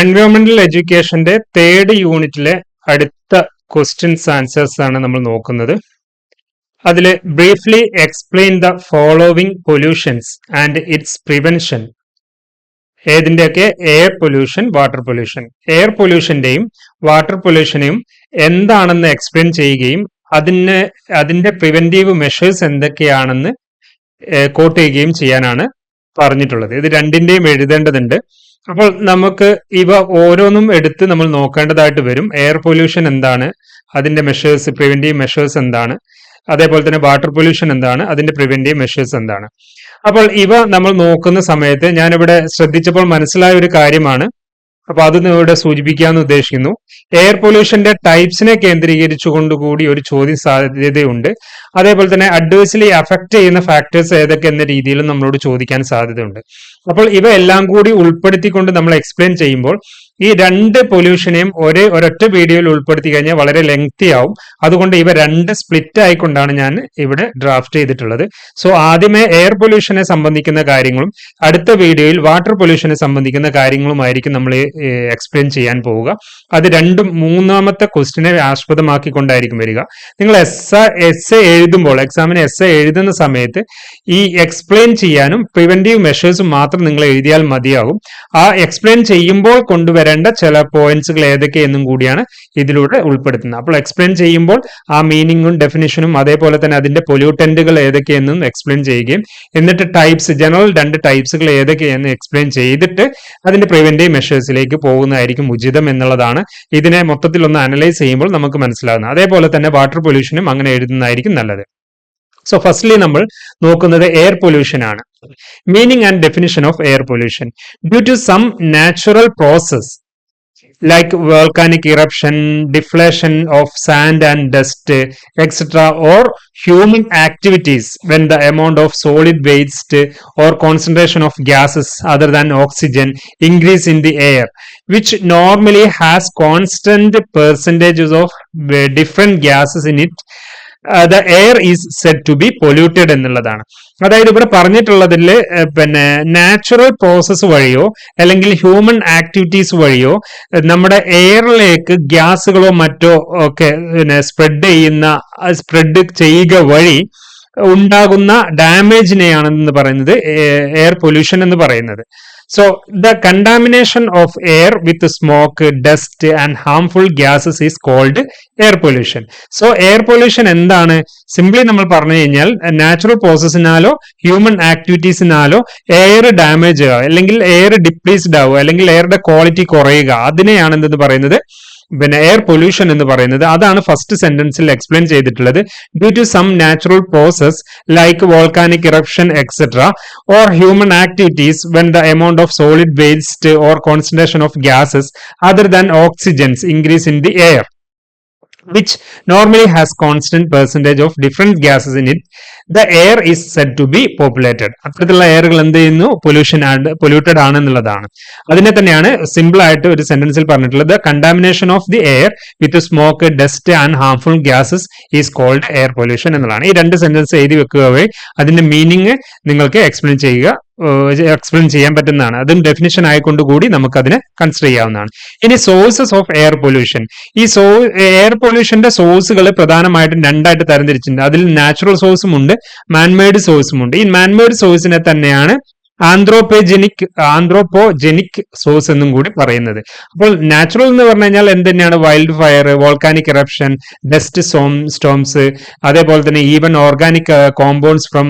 എൻവയോൺമെന്റൽ എഡ്യൂക്കേഷന്റെ third യൂണിറ്റിലെ അടുത്ത questions answers ആണ് നമ്മൾ നോക്കുന്നത്. അതിൽ briefly explain the following pollutions and its prevention ഏതിന്റെയൊക്കെ air pollution water pollution air പൊല്യൂഷന്റെയും water പൊല്യൂഷനെയും എന്താണെന്ന് എക്സ്പ്ലെയിൻ ചെയ്യുകയും അതിന് അതിന്റെ പ്രിവെന്റീവ് മെഷേഴ്സ് എന്തൊക്കെയാണെന്ന് കോട്ട് ചെയ്യുകയും ചെയ്യാനാണ് പറഞ്ഞിട്ടുള്ളത്. ഇത് രണ്ടിന്റെയും എഴുതേണ്ടതുണ്ട്. അപ്പോൾ നമുക്ക് ഇവ ഓരോന്നും എടുത്ത് നമ്മൾ നോക്കേണ്ടതായിട്ട് വരും. എയർ പൊല്യൂഷൻ എന്താണ്? അതിന്റെ മെഷേഴ്സ് പ്രിവെന്റീവ് മെഷേഴ്സ് എന്താണ്? അതേപോലെ തന്നെ വാട്ടർ പൊല്യൂഷൻ എന്താണ്? അതിന്റെ പ്രിവെന്റീവ് മെഷേഴ്സ് എന്താണ്? അപ്പോൾ ഇവ നമ്മൾ നോക്കുന്ന സമയത്ത് ഞാനിവിടെ ശ്രദ്ധിച്ചപ്പോൾ മനസ്സിലായ ഒരു കാര്യമാണ്. അപ്പൊ അത് ഇവിടെ സൂചിപ്പിക്കാമെന്ന് ഉദ്ദേശിക്കുന്നു. എയർ പൊല്യൂഷന്റെ ടൈപ്സിനെ കേന്ദ്രീകരിച്ചുകൊണ്ട് കൂടി ഒരു ചോദ്യം സാധ്യതയുണ്ട് അതേപോലെ തന്നെ അഡ്വേഴ്സ്ലി അഫക്ട് ചെയ്യുന്ന ഫാക്ടേഴ്സ് ഏതൊക്കെ എന്ന രീതിയിലും നമ്മളോട് ചോദിക്കാൻ സാധ്യതയുണ്ട്. അപ്പോൾ ഇവ എല്ലാം കൂടി ഉൾപ്പെടുത്തിക്കൊണ്ട് നമ്മൾ എക്സ്പ്ലെയിൻ ചെയ്യുമ്പോൾ ഈ രണ്ട് പൊല്യൂഷനെയും ഒരേ ഒരൊറ്റ വീഡിയോയിൽ ഉൾപ്പെടുത്തി കഴിഞ്ഞാൽ വളരെ ലെങ്തി ആവും. അതുകൊണ്ട് ഇവ രണ്ട് സ്പ്ലിറ്റ് ആയിക്കൊണ്ടാണ് ഞാൻ ഇവിടെ ഡ്രാഫ്റ്റ് ചെയ്തിട്ടുള്ളത്. സോ ആദ്യമേ എയർ പൊല്യൂഷനെ സംബന്ധിക്കുന്ന കാര്യങ്ങളും അടുത്ത വീഡിയോയിൽ വാട്ടർ പൊല്യൂഷനെ സംബന്ധിക്കുന്ന കാര്യങ്ങളുമായിരിക്കും നമ്മൾ എക്സ്പ്ലെയിൻ ചെയ്യാൻ പോവുക. അത് രണ്ടും മൂന്നാമത്തെ ക്വസ്റ്റിനെ ആസ്പദമാക്കിക്കൊണ്ടായിരിക്കും വരിക. നിങ്ങൾ എസ് എസ് എ എഴുതുമ്പോൾ എക്സാമിന് എസ് എഴുതുന്ന സമയത്ത് ഈ എക്സ്പ്ലെയിൻ ചെയ്യാനും പ്രിവെന്റീവ് മെഷേഴ്സും മാത്രം നിങ്ങൾ എഴുതിയാൽ മതിയാകും ആ എക്സ്പ്ലെയിൻ ചെയ്യുമ്പോൾ കൊണ്ടുവരേണ്ട വരേണ്ട ചില പോയിന്റ്സുകൾ ഏതൊക്കെയെന്നും കൂടിയാണ് ഇതിലൂടെ ഉൾപ്പെടുത്തുന്നത്. അപ്പോൾ എക്സ്പ്ലെയിൻ ചെയ്യുമ്പോൾ ആ മീനിങ്ങും ഡെഫിനിഷനും അതേപോലെ തന്നെ അതിന്റെ പൊല്യൂട്ടന്റുകൾ ഏതൊക്കെയെന്നും എക്സ്പ്ലെയിൻ ചെയ്യുകയും എന്നിട്ട് ടൈപ്സ് ജനറൽ രണ്ട് ടൈപ്സുകൾ ഏതൊക്കെയെന്ന് എക്സ്പ്ലെയിൻ ചെയ്തിട്ട് അതിന്റെ പ്രിവെന്റീവ് മെഷേഴ്സിലേക്ക് പോകുന്നതായിരിക്കും ഉചിതം എന്നുള്ളതാണ്. ഇതിനെ മൊത്തത്തിൽ ഒന്ന് അനലൈസ് ചെയ്യുമ്പോൾ നമുക്ക് മനസ്സിലാകുന്നത് അതേപോലെ തന്നെ വാട്ടർ പൊല്യൂഷനും അങ്ങനെ എഴുതുന്നതായിരിക്കും നല്ലത്. സോ ഫസ്റ്റ്ലി നമ്മൾ നോക്കുന്നത് എയർ പൊല്യൂഷൻ ആണ് meaning and definition of air pollution due to some natural process like volcanic eruption, deflation of sand and dust, etc., or human activities when the amount of solid waste or concentration of gases other than oxygen increase in the air, which normally has constant percentages of different gases in it the air is said to be polluted എന്നുള്ളതാണ്. അതായത് ഇവിടെ പറഞ്ഞിട്ടുള്ളതിൽ പിന്നെ natural process വഴിയോ അല്ലെങ്കിൽ human activities വഴിയോ നമ്മുടെ എയറിലേക്ക് ഗ്യാസുകളോ മറ്റോ ഒക്കെ പിന്നെ സ്പ്രെഡ് ചെയ്യുന്ന സ്പ്രെഡ് ചെയ്യുക വഴി ഉണ്ടാകുന്ന ഡാമേജിനെയാണെന്ന് പറയുന്നത് എയർ പൊല്യൂഷൻ എന്ന് പറയുന്നത്. So the contamination of air with smoke dust and harmful gases is called air pollution so air pollution എന്താണ്? സിംപ്ലി നമ്മൾ പറഞ്ഞു കഴിഞ്ഞാൽ നാച്ചുറൽ പ്രോസസ്സിനാലോ ഹ്യൂമൻ ആക്ടിവിറ്റീസിനാലോ എയർ ഡാമേജ് ആവുക അല്ലെങ്കിൽ എയർ ഡിപ്ലീസ്ഡ് ആവുക അല്ലെങ്കിൽ എയറുടെ ക്വാളിറ്റി കുറയുക അതിനെയാണ് എന്തെന്ന് പറയുന്നത്? പിന്നെ എയർ പൊല്യൂഷൻ എന്ന് പറയുന്നത് അതാണ് ഫസ്റ്റ് സെന്റൻസിൽ എക്സ്പ്ലെയിൻ ചെയ്തിട്ടുള്ളത്. Due to some natural process like volcanic eruption etcetera or human activities when the amount of solid waste or concentration of gases other than oxygens increase in the air which normally has constant percentage of different gases in it the air is said to be populated. അത്തരത്തിലുള്ള എയറുകൾ എന്ത് ചെയ്യുന്നു? Pollution polluted ആണെന്നുള്ളതാണ്. അതിനെ തന്നെയാണ് simple ആയിട്ട് ഒരു സെന്റൻസിൽ പറഞ്ഞിട്ടുള്ളത്. Contamination of the air with smoke dust and harmful gases is called air pollution എന്നുള്ളതാണ്. ഈ രണ്ട് സെന്റൻസ് എഴുതി വെക്കുക വഴി അതിന്റെ മീനിങ് നിങ്ങൾക്ക് എക്സ്പ്ലെയിൻ ചെയ്യുക. എക്സ്പ്ലെയിൻ ചെയ്യാൻ പറ്റുന്നതാണ്. അതും ഡെഫിനിഷൻ ആയിക്കൊണ്ട് കൂടി നമുക്ക് അതിനെ കൺസിഡർ ചെയ്യാവുന്നതാണ്. ഇനി സോഴ്സസ് ഓഫ് എയർ പൊല്യൂഷൻ ഈ സോ എയർ പൊല്യൂഷന്റെ സോഴ്സുകൾ പ്രധാനമായിട്ടും രണ്ടായിട്ട് തരംതിരിച്ചിട്ടുണ്ട്. അതിൽ നാച്ചുറൽ സോഴ്സും ഉണ്ട് മാൻമെയ്ഡ് സോഴ്സും ഉണ്ട്. ഈ മാൻമെയ്ഡ് സോഴ്സിനെ തന്നെയാണ് ആന്ത്രോപോജെനിക് ആന്ത്രോപോജനിക് സോഴ്സ് എന്നും കൂടി പറയുന്നത്. അപ്പോൾ നാച്ചുറൽ എന്ന് പറഞ്ഞു കഴിഞ്ഞാൽ എന്ത് തന്നെയാണ്? Wild fire volcanic eruption dust some storms അതേപോലെ തന്നെ even organic compounds from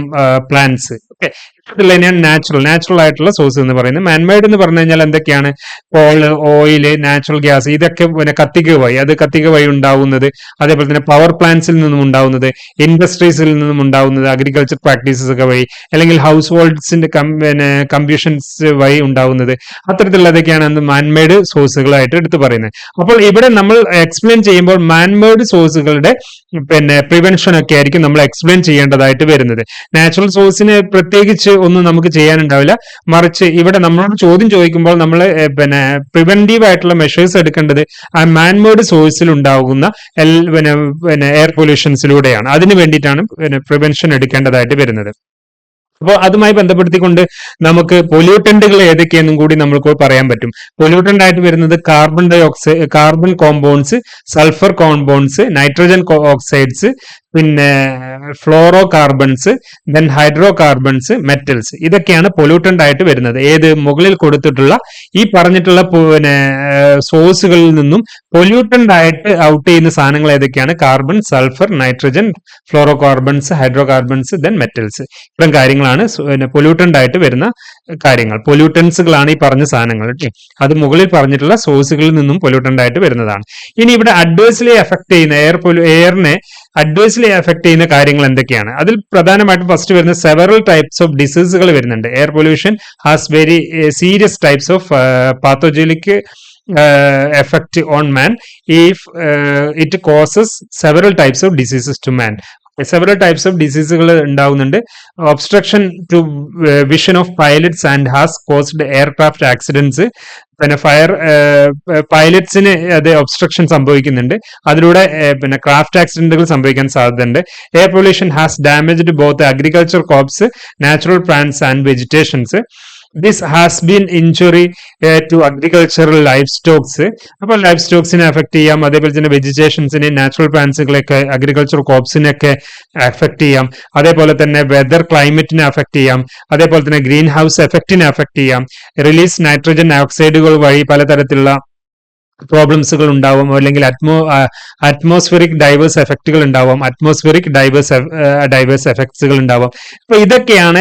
plants okay തന്നെയാണ് നാച്ചുറൽ നാച്ചുറൽ ആയിട്ടുള്ള സോഴ്സ് എന്ന് പറയുന്നത്. മാൻമെയ്ഡ് എന്ന് പറഞ്ഞു കഴിഞ്ഞാൽ എന്തൊക്കെയാണ്? കോൾ ഓയിൽ നാച്ചുറൽ ഗ്യാസ് ഇതൊക്കെ പിന്നെ കത്തിക വഴി അത് കത്തിക വഴി ഉണ്ടാവുന്നത്. അതേപോലെ തന്നെ പവർ പ്ലാന്റ്സിൽ നിന്നും ഉണ്ടാവുന്നത്. ഇൻഡസ്ട്രീസിൽ നിന്നും ഉണ്ടാവുന്നത്. അഗ്രികൾച്ചർ പ്രാക്ടീസസ് ഒക്കെ വഴി. അല്ലെങ്കിൽ ഹൗസ് ഹോൾഡ്സിന്റെ പിന്നെ കമ്പ്യൂഷൻസ് വഴി ഉണ്ടാവുന്നത്. അത്തരത്തിലുള്ളതൊക്കെയാണ് മാൻമെയ്ഡ് സോഴ്സുകളായിട്ട് എടുത്തു പറയുന്നത്. അപ്പോൾ ഇവിടെ നമ്മൾ എക്സ്പ്ലെയിൻ ചെയ്യുമ്പോൾ മാൻമെയ്ഡ് സോഴ്സുകളുടെ പിന്നെ പ്രിവെൻഷൻ ഒക്കെ ആയിരിക്കും നമ്മൾ എക്സ്പ്ലെയിൻ ചെയ്യേണ്ടതായിട്ട് വരുന്നത്. നാച്ചുറൽ സോഴ്സിന് പ്രത്യേകിച്ച് ഒന്നും നമുക്ക് ചെയ്യാനുണ്ടാവില്ല. മറിച്ച് ഇവിടെ നമ്മളോട് ചോദ്യം ചോദിക്കുമ്പോൾ നമ്മൾ പിന്നെ പ്രിവെന്റീവ് ആയിട്ടുള്ള മെഷേഴ്സ് എടുക്കേണ്ടത് ആ മാൻമേഡ് സോഴ്സിൽ ഉണ്ടാകുന്ന പിന്നെ പിന്നെ എയർ പൊല്യൂഷൻസിലൂടെയാണ് അതിന് വേണ്ടിയിട്ടാണ് പിന്നെ പ്രിവെൻഷൻ എടുക്കേണ്ടതായിട്ട് വരുന്നത്. അപ്പോൾ അതുമായി ബന്ധപ്പെടുത്തിക്കൊണ്ട് നമുക്ക് പൊല്യൂട്ടന്റുകൾ ഏതൊക്കെയെന്നും കൂടി നമ്മൾക്ക് പറയാൻ പറ്റും. പൊല്യൂട്ടന്റ് ആയിട്ട് വരുന്നത് carbon dioxide carbon compounds sulphur compounds nitrogen oxides പിന്നെ fluorocarbons then hydrocarbons metals ഇതൊക്കെയാണ് പൊല്യൂട്ടന്റ് ആയിട്ട് വരുന്നത്. ഏത് മുകളിൽ കൊടുത്തിട്ടുള്ള ഈ പറഞ്ഞിട്ടുള്ള പിന്നെ സോഴ്സുകളിൽ നിന്നും പൊല്യൂട്ടന്റ് ആയിട്ട് ഔട്ട് ചെയ്യുന്ന സാധനങ്ങൾ ഏതൊക്കെയാണ്? Carbon sulphur nitrogen fluorocarbons hydrocarbons then metals ഇത്തരം കാര്യങ്ങളാണ് പിന്നെ പൊല്യൂട്ടന്റ് ആയിട്ട് വരുന്ന കാര്യങ്ങൾ. പൊല്യൂട്ടൻസുകളാണ് ഈ പറഞ്ഞ സാധനങ്ങൾ അത് മുകളിൽ പറഞ്ഞിട്ടുള്ള സോഴ്സുകളിൽ നിന്നും പൊല്യൂട്ടന്റ് ആയിട്ട് വരുന്നതാണ്. ഇനി ഇവിടെ അഡ്വേഴ്സ്ലി എഫക്ട് ചെയ്യുന്ന എയർ പൊല്യൂ എയറിനെ അഡ്വേഴ്സ്ലി എഫക്ട് ചെയ്യുന്ന കാര്യങ്ങൾ എന്തൊക്കെയാണ്? അതിൽ പ്രധാനമായിട്ടും ഫസ്റ്റ് വരുന്ന സെവറൽ ടൈപ്സ് ഓഫ് ഡിസീസുകൾ വരുന്നുണ്ട്. Air pollution has very serious types of pathogenic effect on man if it causes several types of diseases to man several types of ഡിസീസുകൾ ഉണ്ടാവുന്നുണ്ട്. Obstruction to vision of pilots and has caused aircraft accidents പിന്നെ fire പൈലറ്റ്സിന് അത് obstruction സംഭവിക്കുന്നുണ്ട്. അതിലൂടെ പിന്നെ craft ആക്സിഡന്റുകൾ സംഭവിക്കാൻ സാധ്യതയുണ്ട്. Air pollution has damaged both agriculture crops natural plants and vegetations this has been injury to agricultural life stocks അപ്പോൾ ലൈഫ് സ്റ്റോക്സിനെ അഫക്ട് ചെയ്യാം. അതേപോലെ തന്നെ വെജിറ്റേഷൻസിനെ നാച്ചുറൽ പ്ലാന്റ്സുകളൊക്കെ അഗ്രികൾച്ചർ കോപ്സിനെയൊക്കെ അഫക്ട് ചെയ്യാം. അതേപോലെ തന്നെ വെതർ ക്ലൈമറ്റിനെ അഫക്ട് ചെയ്യാം. അതേപോലെ തന്നെ ഗ്രീൻ ഹൗസ് എഫക്റ്റിനെ അഫക്ട് ചെയ്യാം. റിലീസ് നൈട്രജൻ ഓക്സൈഡുകൾ വഴി പലതരത്തിലുള്ള പ്രോബ്ലംസുകൾ ഉണ്ടാവും അല്ലെങ്കിൽ അറ്റ്മോ അറ്റ്മോസ്ഫിയറിക് ഡൈവേഴ്സ് എഫക്റ്റുകൾ ഉണ്ടാവും അറ്റ്മോസ്ഫിയറിക് ഡൈവേഴ്സ് ഡൈവേഴ്സ് എഫക്ട്സുകൾ ഉണ്ടാവും. അപ്പൊ ഇതൊക്കെയാണ്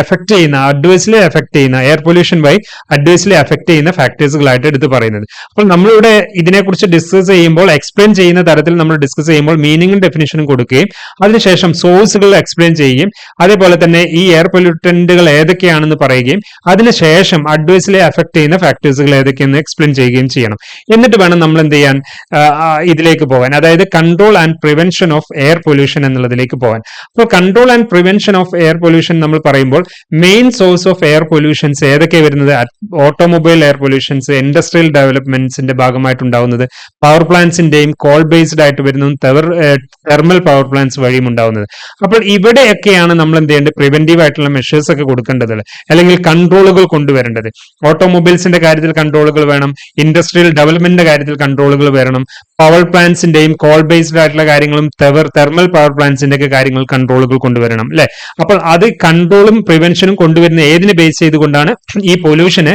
എഫക്ട് ചെയ്യുന്ന അഡ്വേഴ്സ്ലി എഫക്ട് ചെയ്യുന്ന air pollution why adversely effect ചെയ്യുന്ന ഫാക്ടേഴ്സുകളായിട്ട് എടുത്ത് പറയുന്നത്. അപ്പോൾ നമ്മളിവിടെ ഇതിനെക്കുറിച്ച് ഡിസ്കസ് ചെയ്യുമ്പോൾ എക്സ്പ്ലെയിൻ ചെയ്യുന്ന തരത്തിൽ നമ്മൾ ഡിസ്കസ് ചെയ്യുമ്പോൾ മീനിങ്ങും ഡെഫിനേഷനും കൊടുക്കുകയും അതിനുശേഷം സോഴ്സുകൾ എക്സ്പ്ലെയിൻ ചെയ്യുകയും അതേപോലെ തന്നെ ഈ എയർ പൊല്യൂട്ടന്റുകൾ ഏതൊക്കെയാണെന്ന് പറയുകയും അതിനുശേഷം അഡ്വേഴ്സ്ലി എഫക്ട് ചെയ്യുന്ന ഫാക്ടേഴ്സുകൾ ഏതൊക്കെയെന്ന് എക്സ്പ്ലെയിൻ ചെയ്യുകയും ചെയ്യണം. എന്നിട്ട് വേണം നമ്മൾ എന്ത് ചെയ്യാൻ ഇതിലേക്ക് പോകാൻ. അതായത് control and prevention of air pollution എന്നുള്ളതിലേക്ക് പോകാൻ. അപ്പോൾ control and prevention of air pollution നമ്മൾ പറയുമ്പോൾ main source of air pollutions ഏതൊക്കെ വരുന്നത്? ഓട്ടോമൊബൈൽ എയർ പൊല്യൂഷൻസ് ഇൻഡസ്ട്രിയൽ ഡെവലപ്മെന്റ്സിന്റെ ഭാഗമായിട്ടുണ്ടാവുന്നത് പവർ പ്ലാന്റ്സിന്റെയും കോൾ ബേസ്ഡ് ആയിട്ട് വരുന്നതും തെർമൽ പവർ പ്ലാന്റ്സ് വഴിയും ഉണ്ടാവുന്നത്. അപ്പോൾ ഇവിടെയൊക്കെയാണ് നമ്മൾ എന്ത് ചെയ്യേണ്ടത്? പ്രിവെന്റീവ് ആയിട്ടുള്ള മെഷേഴ്സ് ഒക്കെ കൊടുക്കേണ്ടത്. അല്ലെങ്കിൽ കൺട്രോളുകൾ കൊണ്ടുവരേണ്ടത്. ഓട്ടോമൊബൈൽസിന്റെ കാര്യത്തിൽ കൺട്രോളുകൾ വേണം. ഇൻഡസ്ട്രിയൽ ഡെവലപ്മെന്റ് ഡെവലപ്മെന്റിന്റെ കാര്യത്തിൽ കൺട്രോളുകൾ വരണം. പവർ പ്ലാന്റ്സിന്റെയും കോൾ ബേസ്ഡ് ആയിട്ടുള്ള കാര്യങ്ങളും തെവർ തെർമൽ പവർ പ്ലാന്റ്സിന്റെ ഒക്കെ കാര്യങ്ങൾ കൺട്രോളുകൾ കൊണ്ടുവരണം അല്ലെ? അപ്പോൾ അത് കൺട്രോളും പ്രിവെൻഷനും കൊണ്ടുവരുന്ന ഏതിനെ ബേസ് ചെയ്തുകൊണ്ടാണ്? ഈ പൊല്യൂഷന്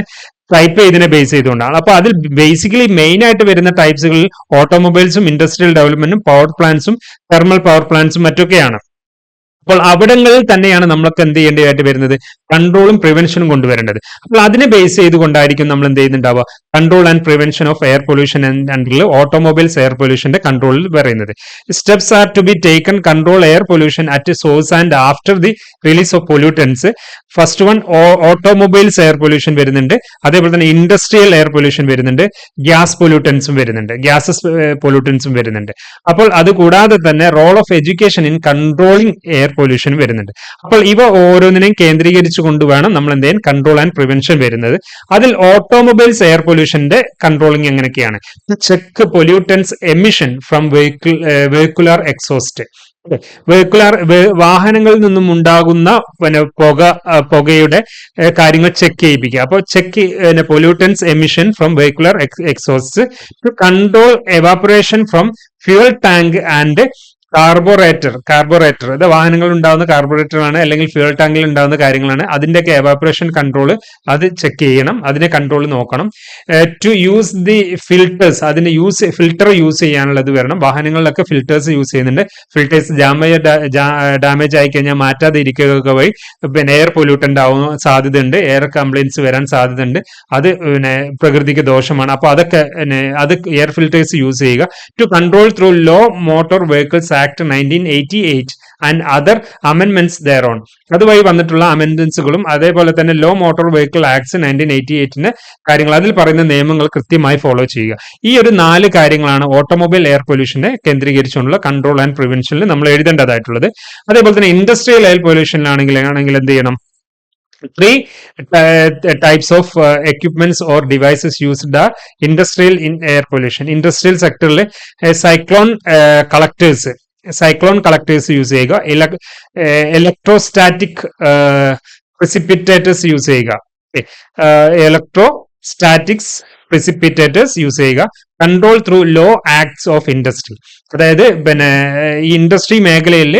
ടൈപ്പ് ചെയ്തിനെ ബേസ് ചെയ്തുകൊണ്ടാണ്. അപ്പൊ അതിൽ ബേസിക്കലി മെയിൻ ആയിട്ട് വരുന്ന ടൈപ്സുകളിൽ ഓട്ടോമൊബൈൽസും ഇൻഡസ്ട്രിയൽ ഡെവലപ്മെന്റും പവർ പ്ലാന്റ്സും തെർമൽ പവർ പ്ലാന്റ്സും മറ്റൊക്കെയാണ്. അപ്പോൾ അവിടങ്ങളിൽ തന്നെയാണ് നമ്മൾക്ക് എന്ത് ചെയ്യേണ്ടതായിട്ട് വരുന്നത്? കൺട്രോളും പ്രിവെൻഷനും കൊണ്ടുവരേണ്ടത്. അപ്പോൾ അതിനെ ബേസ് ചെയ്തുകൊണ്ടായിരിക്കും നമ്മൾ എന്ത് ചെയ്യുന്നുണ്ടാവുക? Control and prevention of air pollution അണ്ടറിൽ ഓട്ടോമൊബൈൽസ് എയർ പൊല്യൂഷന്റെ കൺട്രോളിൽ പറയുന്നത്. Steps are to be taken control air pollution at source and after the release of pollutants first one automobiles air pollution വരുന്നുണ്ട്. അതേപോലെ തന്നെ ഇൻഡസ്ട്രിയൽ എയർ പൊല്യൂഷൻ വരുന്നുണ്ട്. Gas പൊല്യൂട്ടൻസും വരുന്നുണ്ട്. ഗ്യാസസ് പൊല്യൂട്ടൻസും വരുന്നുണ്ട്. അപ്പോൾ അത് കൂടാതെ തന്നെ role of education in controlling air pollution വരുന്നുണ്ട്. അപ്പോൾ ഇവ ഓരോന്നിനെയും കേന്ദ്രീകരിച്ചു കൊണ്ട് വേണം നമ്മൾ എന്ത് ചെയ്യാൻ കൺട്രോൾ ആൻഡ് പ്രിവെൻഷൻ വരുന്നത് അതിൽ ഓട്ടോമൊബൈൽസ് എയർ പൊല്യൂഷന്റെ കൺട്രോളിംഗ് എങ്ങനെയൊക്കെയാണ് check pollutants emission from vehicle vehicular exhaust vehicular വാഹനങ്ങളിൽ നിന്നും ഉണ്ടാകുന്ന പിന്നെ പുക പുകയുടെ കാര്യങ്ങൾ ചെക്ക് ചെയ്യിപ്പിക്കുക. അപ്പോൾ ചെക്ക് പിന്നെ pollutants emission from vehicular exhaust to control evaporation from fuel tank and carburettor carburettor ഇത് വാഹനങ്ങൾ ഉണ്ടാകുന്ന കാർബോറേറ്റർ ആണ് അല്ലെങ്കിൽ ഫ്യൂൽ ടാങ്കിൽ ഉണ്ടാകുന്ന കാര്യങ്ങളാണ്. അതിന്റെയൊക്കെ എവാപറേഷൻ കൺട്രോൾ അത് ചെക്ക് ചെയ്യണം അതിനെ കൺട്രോൾ നോക്കണം. ടു യൂസ് ദി ഫിൽറ്റേഴ്സ് അതിന്റെ യൂസ് ഫിൽറ്റർ യൂസ് ചെയ്യാനുള്ളത് വരണം. വാഹനങ്ങളിലൊക്കെ ഫിൽറ്റേഴ്സ് യൂസ് ചെയ്യുന്നുണ്ട്. ഫിൽറ്റേഴ്സ് ഡാമേജ് ഡാമേജ് ആയി കഴിഞ്ഞാൽ മാറ്റാതെ ഇരിക്കുകയൊക്കെ വഴി പിന്നെ എയർ പൊല്യൂട്ടന്റ് ആവാൻ സാധ്യതയുണ്ട്. എയർ കംപ്ലൈൻസ് വരാൻ സാധ്യതയുണ്ട്. അത് പിന്നെ പ്രകൃതിക്ക് ദോഷമാണ്. അപ്പോൾ അതൊക്കെ അത് എയർ ഫിൽറ്റേഴ്സ് യൂസ് ചെയ്യുക. To control through law motor vehicles act nineteen eighty eight and other അമെൻമെന്റ്സ് thereon അതുവഴി വന്നിട്ടുള്ള അമെൻമെന്റ്സുകളും അതേപോലെ തന്നെ law motor vehicle acts nineteen eighty എയ്റ്റിന് കാര്യങ്ങൾ അതിൽ പറയുന്ന നിയമങ്ങൾ കൃത്യമായി ഫോളോ ചെയ്യുക. ഈ ഒരു നാല് കാര്യങ്ങളാണ് ഓട്ടോമൊബൈൽ എയർ പൊല്യൂഷനെ കേന്ദ്രീകരിച്ചുകൊണ്ടുള്ള കൺട്രോൾ ആൻഡ് പ്രിവെൻഷനിൽ നമ്മൾ എഴുതേണ്ടതായിട്ടുള്ളത്. അതേപോലെ തന്നെ ഇൻഡസ്ട്രിയൽ എയർ പൊല്യൂഷനിലാണെങ്കിൽ ആണെങ്കിൽ എന്ത് ചെയ്യണം? Three types of equipments or devices used devices industrial in air pollution industrial pollution. Cyclone sector cyclone collectors use ചെയ്യുക. ഇലക്ട്രോസ്റ്റാറ്റിക് പ്രിസിപ്പിറ്റേറ്റേഴ്സ് യൂസ് ചെയ്യുക. ഇലക്ട്രോ സ്റ്റാറ്റിക്സ് പ്രിസിപ്പിറ്റേറ്റേഴ്സ് യൂസ് ചെയ്യുക. Control through law acts of industry അതായത് പിന്നെ industry മേഖലയിൽ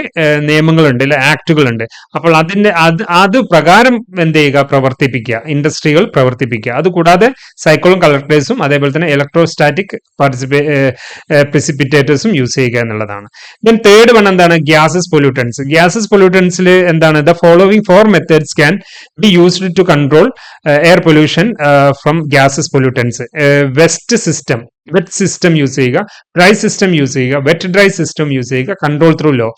നിയമങ്ങളുണ്ട് അല്ലെ ആക്ടുകളുണ്ട്. അപ്പോൾ അതിന്റെ അത് അത് പ്രകാരം എന്ത് ചെയ്യുക? പ്രവർത്തിപ്പിക്കുക. ഇൻഡസ്ട്രികൾ പ്രവർത്തിപ്പിക്കുക. അതുകൂടാതെ സൈക്കിളും കളക്ടേഴ്സും അതേപോലെ തന്നെ ഇലക്ട്രോസ്റ്റാറ്റിക് പാർട്ടിസിപ്പേ പ്രിസിപ്പിറ്റേറ്റേഴ്സും യൂസ് ചെയ്യുക എന്നുള്ളതാണ്. ദെൻ തേർഡ് വൺ എന്താണ്? ഗ്യാസസ് പൊല്യൂട്ടൻസ് ഗ്യാസസ് പൊല്യൂട്ടൻസിൽ എന്താണ്? The following four methods can be used to control air pollution from gases pollutants wet system wet system use ചെയ്യുക ഡ്രൈ സിസ്റ്റം യൂസ് ചെയ്യുക വെറ്റ് ഡ്രൈ സിസ്റ്റം യൂസ് ചെയ്യുക control through law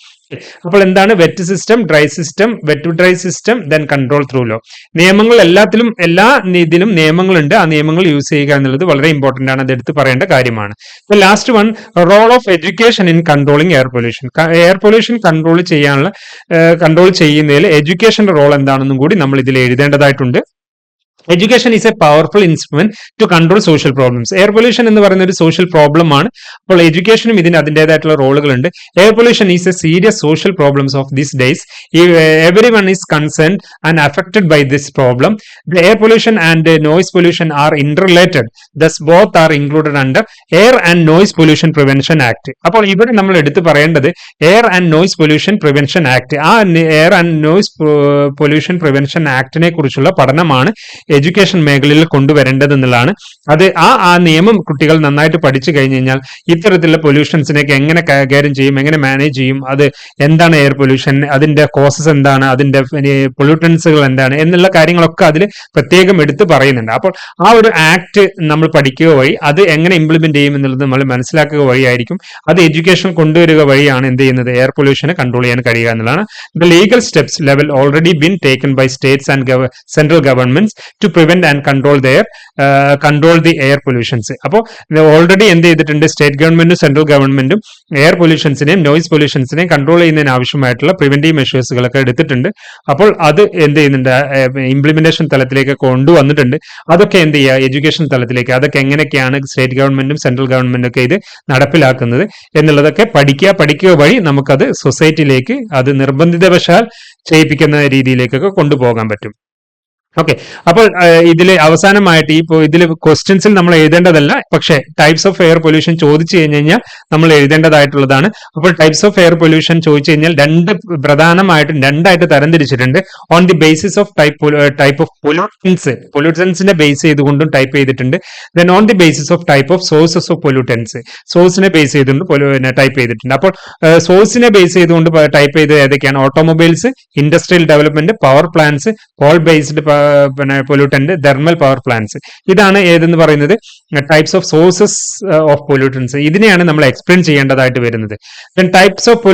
അപ്പോൾ എന്താണ് wet system dry system wet dry system then control through law നിയമങ്ങൾ എല്ലാത്തിലും എല്ലാ ഇതിലും നിയമങ്ങളുണ്ട്. ആ നിയമങ്ങൾ യൂസ് ചെയ്യുക എന്നുള്ളത് വളരെ ഇമ്പോർട്ടന്റ് ആണ്. അത് എടുത്ത് പറയേണ്ട കാര്യമാണ്. ഇപ്പൊ last one role of education in controlling air pollution air pollution control ചെയ്യാനുള്ള കൺട്രോൾ ചെയ്യുന്നതിൽ എഡ്യൂക്കേഷന്റെ റോൾ എന്താണെന്നും കൂടി നമ്മൾ ഇതിൽ എഴുതേണ്ടതായിട്ടുണ്ട്. Education is a powerful instrument to control social problems air pollution എന്ന് പറയുന്ന ഒരു സോഷ്യൽ പ്രോബ്ലം ആണ്. അപ്പോൾ എഡ്യൂക്കേഷനും ഇതിന് അതിന്റെതായിട്ടുള്ള റോളുകളുണ്ട്. Air pollution is a serious social problems of this days everyone is concern and affected by this problem the air pollution and noise pollution are interrelated thus both are included under air and noise pollution prevention act അപ്പോൾ ഇവിടെ നമ്മൾ എടുത്തു പറയേണ്ടത് air and noise pollution prevention act ആ air and noise pollution prevention ആക്ടിനെ കുറിച്ചുള്ള പഠനമാണ്. Education മേഖലയിൽ കൊണ്ടുവരേണ്ടത് എന്നുള്ളതാണ് അത് ആ ആ നിയമം കുട്ടികൾ നന്നായിട്ട് പഠിച്ചു കഴിഞ്ഞു കഴിഞ്ഞാൽ ഇത്തരത്തിലുള്ള പൊല്യൂഷൻസിനൊക്കെ എങ്ങനെ കൈകാര്യം ചെയ്യും എങ്ങനെ മാനേജ് ചെയ്യും അത് എന്താണ് എയർ പൊല്യൂഷൻ അതിന്റെ കോസസ് എന്താണ് അതിന്റെ പൊല്യൂട്ടൻസുകൾ എന്താണ് എന്നുള്ള കാര്യങ്ങളൊക്കെ അതിൽ പ്രത്യേകം എടുത്ത് പറയുന്നുണ്ട്. അപ്പോൾ ആ ഒരു ആക്ട് നമ്മൾ പഠിക്കുക വഴി അത് എങ്ങനെ ഇംപ്ലിമെന്റ് ചെയ്യും എന്നുള്ളത് നമ്മൾ മനസ്സിലാക്കുക വഴിയായിരിക്കും. അത് എഡ്യൂക്കേഷൻ കൊണ്ടുവരിക വഴിയാണ് എന്ത് ചെയ്യുന്നത്? എയർ പൊല്യൂഷനെ കൺട്രോൾ ചെയ്യാൻ കഴിയുക എന്നുള്ളതാണ്. The legal steps level already been taken by states and central governments to prevent and control their control the air pollutions അപ്പോൾ ഓൾറെഡി എന്ത് ചെയ്തിട്ടുണ്ട്? സ്റ്റേറ്റ് ഗവൺമെന്റും സെൻട്രൽ ഗവൺമെന്റും എയർ പൊല്യൂഷൻസിനെയും നോയിസ് പൊല്യൂഷൻസിനെയും കൺട്രോൾ ചെയ്യുന്നതിന് ആവശ്യമായിട്ടുള്ള പ്രിവെന്റീവ് മെഷേഴ്സുകളൊക്കെ എടുത്തിട്ടുണ്ട്. അപ്പോൾ അത് എന്ത് ചെയ്യുന്നുണ്ട്? ഇംപ്ലിമെന്റേഷൻ തലത്തിലേക്ക് കൊണ്ടുവന്നിട്ടുണ്ട്. അതൊക്കെ എന്ത് ചെയ്യുക? എഡ്യൂക്കേഷൻ തലത്തിലേക്ക്. അതൊക്കെ എങ്ങനെയൊക്കെയാണ് സ്റ്റേറ്റ് ഗവൺമെന്റും സെൻട്രൽ ഗവൺമെന്റും ഒക്കെ ഇത് നടപ്പിലാക്കുന്നത് എന്നുള്ളതൊക്കെ പഠിക്കുക. പഠിക്കുക വഴി നമുക്കത് സൊസൈറ്റിയിലേക്ക് അത് നിർബന്ധിതവശാൽ ചെയ്യിപ്പിക്കുന്ന രീതിയിലേക്കൊക്കെ കൊണ്ടുപോകാൻ പറ്റും. ഓക്കെ അപ്പോൾ ഇതിൽ അവസാനമായിട്ട് ഈ ഇതിൽ ക്വസ്റ്റ്യൻസിൽ നമ്മൾ എഴുതേണ്ടതല്ല പക്ഷേ ടൈപ്സ് ഓഫ് എയർ പൊല്യൂഷൻ ചോദിച്ചു കഴിഞ്ഞു കഴിഞ്ഞാൽ നമ്മൾ എഴുതേണ്ടതായിട്ടുള്ളതാണ്. അപ്പോൾ ടൈപ്സ് ഓഫ് എയർ പൊല്യൂഷൻ ചോദിച്ചു കഴിഞ്ഞാൽ രണ്ട് പ്രധാനമായിട്ടും രണ്ടായിട്ട് തരംതിരിച്ചിട്ടുണ്ട്. On the basis of type type of pollutants പൊല്യൂട്ടൻസിനെ base ചെയ്തുകൊണ്ടും ടൈപ്പ് ചെയ്തിട്ടുണ്ട്. Then on the basis of type of sources of pollutants സോഴ്സിനെ base ചെയ്തുകൊണ്ട് ടൈപ്പ് ചെയ്തിട്ടുണ്ട്. അപ്പോൾ സോഴ്സിനെ ബേസ് ചെയ്തുകൊണ്ട് ടൈപ്പ് ചെയ്ത് ഏതൊക്കെയാണ്? Automobiles industrial development power plants coal based പിന്നെ പൊല്യൂട്ടന്റ് തെർമൽ പവർ പ്ലാന്റ്സ് ഇതാണ് ഏതെന്ന് പറയുന്നത്? Types of sources of pollutants ഇതിനെയാണ് നമ്മൾ എക്സ്പ്ലെയിൻ ചെയ്യേണ്ടതായിട്ട് വരുന്നത്. ദെൻ ടൈപ്സ് ഓഫ്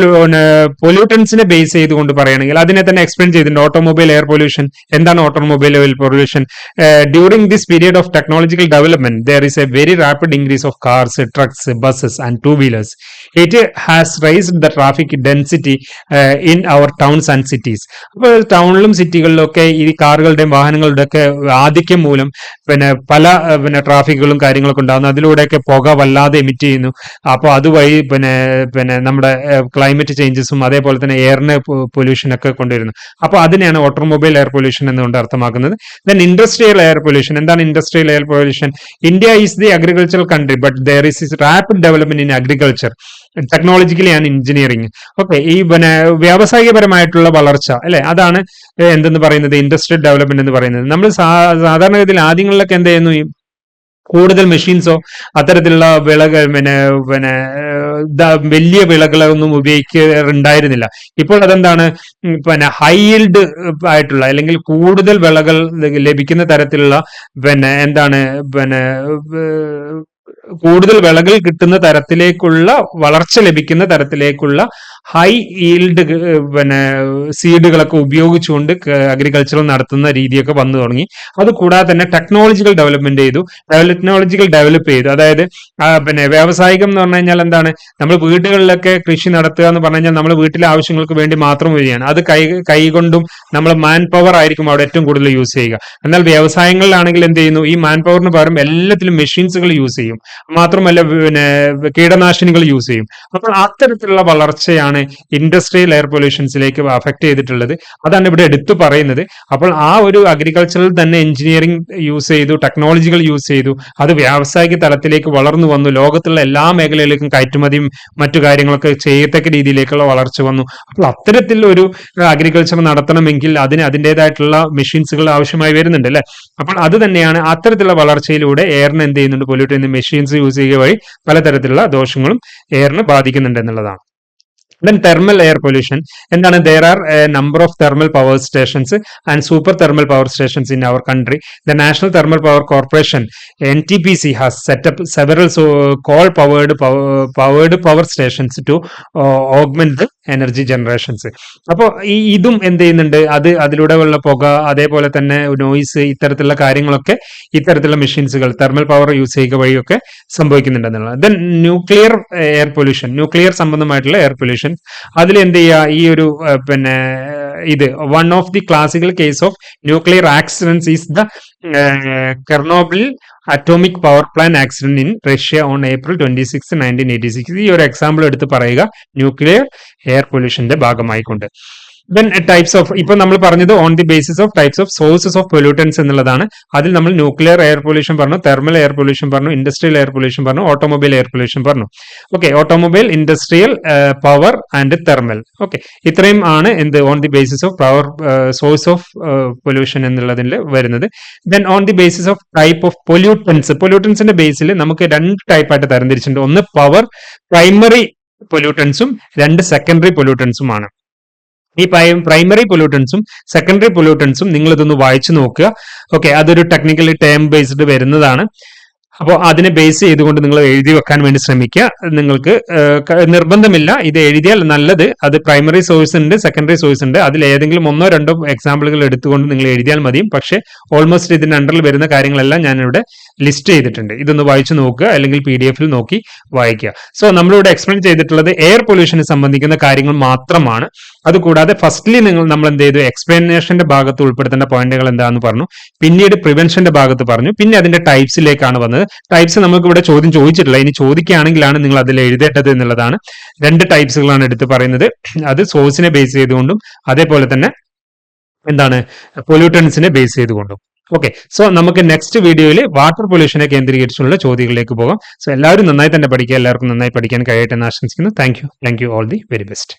പൊല്യൂട്ടൻസിനെ ബേസ് ചെയ്തുകൊണ്ട് പറയുകയാണെങ്കിൽ അതിനെ തന്നെ എക്സ്പ്ലെയിൻ ചെയ്തിട്ടുണ്ട്. ഓട്ടോമൊബൈൽ എയർ പൊല്യൂഷൻ എന്താണ് automobile air pollution during this period of technological development there is a very rapid increase of cars trucks buses and two wheelers it has raised the traffic density in our towns and cities അപ്പോൾ ടൗണിലും സിറ്റികളിലൊക്കെ ഈ കാറുകളുടെയും വാഹനങ്ങളുടെയൊക്കെ ആധിക്യം മൂലം പിന്നെ പല പിന്നെ ട്രാഫിക്കുകളും കാര്യങ്ങളൊക്കെ ഉണ്ടാകുന്നു. അതിലൂടെയൊക്കെ പുക വല്ലാതെ എമിറ്റ് ചെയ്യുന്നു. അപ്പോൾ അതുവഴി പിന്നെ പിന്നെ നമ്മുടെ ക്ലൈമറ്റ് ചേഞ്ചസും അതേപോലെ തന്നെ എയറിന് പൊല്യൂഷൻ ഒക്കെ കൊണ്ടുവരുന്നു. അപ്പോൾ അതിനെയാണ് ഓട്ടോമൊബൈൽ എയർ പൊല്യൂഷൻ എന്നുകൊണ്ട് അർത്ഥമാക്കുന്നത്. ദെൻ ഇൻഡസ്ട്രിയൽ എയർ പൊല്യൂഷൻ എന്താണ് industrial air pollution India is the agricultural country but there is rapid development in agriculture technologically and engineering okay ഈ പിന്നെ വ്യാവസായികപരമായിട്ടുള്ള വളർച്ച അല്ലെ? അതാണ് എന്തെന്ന് പറയുന്നത്? ഇൻഡസ്ട്രിയൽ ഡെവലപ്മെന്റ് എന്ന് പറയുന്നത്. നമ്മൾ സാധാരണഗതിയിൽ ആദ്യങ്ങളിലൊക്കെ എന്ത് ചെയ്യുന്നു? കൂടുതൽ മെഷീൻസോ അത്തരത്തിലുള്ള വിളകൾ പിന്നെ പിന്നെ വലിയ വിളകളൊന്നും ഉപയോഗിക്കാറുണ്ടായിരുന്നില്ല. ഇപ്പോൾ അതെന്താണ്? പിന്നെ ഹൈൽഡ് ആയിട്ടുള്ള അല്ലെങ്കിൽ കൂടുതൽ വിളകൾ ലഭിക്കുന്ന തരത്തിലുള്ള പിന്നെ എന്താണ് പിന്നെ കൂടുതൽ വിളകൾ കിട്ടുന്ന തരത്തിലേക്കുള്ള വളർച്ച ലഭിക്കുന്ന തരത്തിലേക്കുള്ള ഹൈ ഈൽഡ് പിന്നെ സീഡുകളൊക്കെ ഉപയോഗിച്ചുകൊണ്ട് അഗ്രികൾച്ചർ നടത്തുന്ന രീതിയൊക്കെ വന്നു തുടങ്ങി. അത് കൂടാതെ തന്നെ ടെക്നോളജിക്കൽ ഡെവലപ്മെന്റ് ചെയ്തു. ടെക്നോളജിക്കൽ ഡെവലപ്പ് ചെയ്തു. അതായത് പിന്നെ വ്യാവസായികം എന്ന് പറഞ്ഞു കഴിഞ്ഞാൽ എന്താണ്? നമ്മൾ വീടുകളിലൊക്കെ കൃഷി നടത്തുക എന്ന് പറഞ്ഞു കഴിഞ്ഞാൽ നമ്മൾ വീട്ടിലെ ആവശ്യങ്ങൾക്ക് വേണ്ടി മാത്രം വരികയാണ്. അത് കൈ കൈകൊണ്ടും നമ്മൾ മാൻ പവർ ആയിരിക്കും അവിടെ ഏറ്റവും കൂടുതൽ യൂസ് ചെയ്യുക. എന്നാൽ വ്യവസായങ്ങളിലാണെങ്കിൽ എന്ത് ചെയ്യുന്നു? ഈ മാൻ പവറിന് പകരം എല്ലാത്തിലും മെഷീൻസുകൾ യൂസ് ചെയ്യും. മാത്രമല്ല പിന്നെ കീടനാശിനികൾ യൂസ് ചെയ്യും. അപ്പോൾ അത്തരത്തിലുള്ള വളർച്ചയാണ് ഇൻഡസ്ട്രിയൽ എയർ പൊല്യൂഷൻസിലേക്ക് അഫക്ട് ചെയ്തിട്ടുള്ളത്? അതാണ് ഇവിടെ എടുത്തു പറയുന്നത്. അപ്പോൾ ആ ഒരു അഗ്രികൾച്ചറിൽ തന്നെ എഞ്ചിനീയറിംഗ് യൂസ് ചെയ്തു ടെക്നോളജികൾ യൂസ് ചെയ്തു. അത് വ്യാവസായിക തലത്തിലേക്ക് വളർന്നു വന്നു. ലോകത്തുള്ള എല്ലാ മേഖലയിലേക്കും കയറ്റുമതിയും മറ്റു കാര്യങ്ങളൊക്കെ ചെയ്യത്തക്ക രീതിയിലേക്കുള്ള വളർച്ച വന്നു. അപ്പോൾ അത്തരത്തിൽ ഒരു അഗ്രികൾച്ചർ നടത്തണമെങ്കിൽ അതിന് അതിന്റെതായിട്ടുള്ള മെഷീൻസുകൾ ആവശ്യമായി വരുന്നുണ്ട് അല്ലെ? അപ്പോൾ അത് തന്നെയാണ് അത്തരത്തിലുള്ള വളർച്ചയിലൂടെ എയറിന് എന്ത് ചെയ്യുന്നുണ്ട്? പൊല്യൂട്ട് ചെയ്യുന്ന മെഷീൻസ് യൂസ് ചെയ്യുക വഴി പലതരത്തിലുള്ള ദോഷങ്ങളും എയറിന് ബാധിക്കുന്നുണ്ട് എന്നുള്ളതാണ്. ദെൻ തെർമൽ എയർ പൊല്യൂഷൻ എന്താണ് there are a number of thermal power stations and super thermal power stations in our country the national thermal power corporation N T P C has set up several coal powered powered power stations to augment energy generations അപ്പോൾ ഈ ഇതും എന്ത് ചെയ്യുന്നുണ്ട്? അത് അതിലൂടെ ഉള്ള പുക അതേപോലെ തന്നെ നോയിസ് ഇത്തരത്തിലുള്ള കാര്യങ്ങളൊക്കെ ഇത്തരത്തിലുള്ള മെഷീൻസുകൾ തെർമൽ പവർ യൂസ് ചെയ്യുക വഴിയൊക്കെ സംഭവിക്കുന്നുണ്ടെന്നുള്ളത് then nuclear air pollution nuclear സംബന്ധമായിട്ടുള്ള എയർ പൊല്യൂഷൻ അതിൽ എന്ത് ചെയ്യുക? ഈ ഒരു പിന്നെ ഇത് one of the classical case of nuclear accidents is the Chernobyl atomic power plant accident in Russia on April twenty six nineteen eighty six ഈ ഒരു എക്സാമ്പിൾ എടുത്ത് പറയുക ന്യൂക്ലിയർ എയർ പൊല്യൂഷന്റെ ഭാഗമായിക്കൊണ്ട്. ദെൻ ടൈപ്സ് ഓഫ് ഇപ്പൊ നമ്മൾ പറഞ്ഞത് on the basis of types of sources of pollutants എന്നുള്ളതാണ്. അതിൽ നമ്മൾ ന്യൂക്ലിയർ എയർ പൊല്യൂഷൻ പറഞ്ഞു തെർമൽ എയർ പൊല്യൂഷൻ പറഞ്ഞു ഇൻഡസ്ട്രിയൽ എയർ പൊല്യൂഷൻ പറഞ്ഞു ഓട്ടോമൊബൈൽ എയർ പൊല്യൂഷൻ പറഞ്ഞു. Okay automobile industrial power and thermal okay ഇത്രയും ആണ് എന്ത് on the basis of power source of pollution എന്നുള്ളതിൽ വരുന്നത്. Then on the basis of type of pollutants പൊല്യൂട്ടൻസിന്റെ ബേസിൽ നമുക്ക് രണ്ട് ടൈപ്പായിട്ട് തരംതിരിച്ചിട്ടുണ്ട്. ഒന്ന് പവർ പ്രൈമറി പൊല്യൂട്ടൻസും രണ്ട് സെക്കൻഡറി പൊല്യൂട്ടൻസും ആണ്. ഈ പ്രൈമറി പൊല്യൂട്ടൻസും സെക്കൻഡറി പൊല്യൂട്ടൻസും നിങ്ങൾ ഇതൊന്ന് വായിച്ചു നോക്കുക. ഓക്കെ അതൊരു ടെക്നിക്കലി ടേം ബേസ്ഡ് വരുന്നതാണ്. അപ്പോൾ അതിനെ ബേസ് ചെയ്തുകൊണ്ട് നിങ്ങൾ എഴുതി വെക്കാൻ വേണ്ടി ശ്രമിക്കുക. നിങ്ങൾക്ക് നിർബന്ധമില്ല. ഇത് എഴുതിയാൽ നല്ലത്. അത് പ്രൈമറി സോഴ്സ് ഉണ്ട് സെക്കൻഡറി സോഴ്സ് ഉണ്ട്. അതിൽ ഏതെങ്കിലും ഒന്നോ രണ്ടോ എക്സാമ്പിളുകൾ എടുത്തുകൊണ്ട് നിങ്ങൾ എഴുതിയാൽ മതിയും. പക്ഷേ ഓൾമോസ്റ്റ് ഇതിന്റെ അണ്ടറിൽ വരുന്ന കാര്യങ്ങളെല്ലാം ഞാനിവിടെ ലിസ്റ്റ് ചെയ്തിട്ടുണ്ട്. ഇതൊന്ന് വായിച്ചു നോക്കുക അല്ലെങ്കിൽ പി നോക്കി വായിക്കുക. സോ നമ്മളിവിടെ എക്സ്പ്ലെയിൻ ചെയ്തിട്ടുള്ളത് എയർ പൊല്യൂഷനെ സംബന്ധിക്കുന്ന കാര്യങ്ങൾ മാത്രമാണ്. അതുകൂടാതെ ഫസ്റ്റ്ലി നിങ്ങൾ നമ്മൾ എന്ത് ചെയ്തു എക്സ്പ്ലനേഷന്റെ ഭാഗത്ത് ഉൾപ്പെടുത്തേണ്ട പോയിന്റുകൾ എന്താണെന്ന് പറഞ്ഞു. പിന്നീട് പ്രിവെൻഷന്റെ ഭാഗത്ത് പറഞ്ഞു. പിന്നെ അതിന്റെ ടൈപ്സിലേക്കാണ് വന്നത്. ടൈപ്സ് നമുക്ക് ഇവിടെ ചോദ്യം ചോദിച്ചിട്ടില്ല. ഇനി ചോദിക്കുകയാണെങ്കിലാണ് നിങ്ങൾ അതിൽ എഴുതേണ്ടത് എന്നുള്ളതാണ്. രണ്ട് ടൈപ്സുകളാണ് എടുത്ത് പറയുന്നത്. അത് സോഴ്സിനെ ബേസ് ചെയ്തുകൊണ്ടും അതേപോലെ തന്നെ എന്താണ്? പൊല്യൂട്ടൻസിനെ ബേസ് ചെയ്തുകൊണ്ടും. ഓക്കെ സോ നമുക്ക് നെക്സ്റ്റ് വീഡിയോയിൽ വാട്ടർ പൊല്യൂഷനെ കേന്ദ്രീകരിച്ചുള്ള ചോദ്യങ്ങളിലേക്ക് പോകാം. സോ എല്ലാവരും നന്നായി തന്നെ പഠിക്കുക. എല്ലാവർക്കും നന്നായി പഠിക്കാൻ കഴിയട്ടെ എന്ന് ആശംസിക്കുന്നു. Thank you thank you all the very best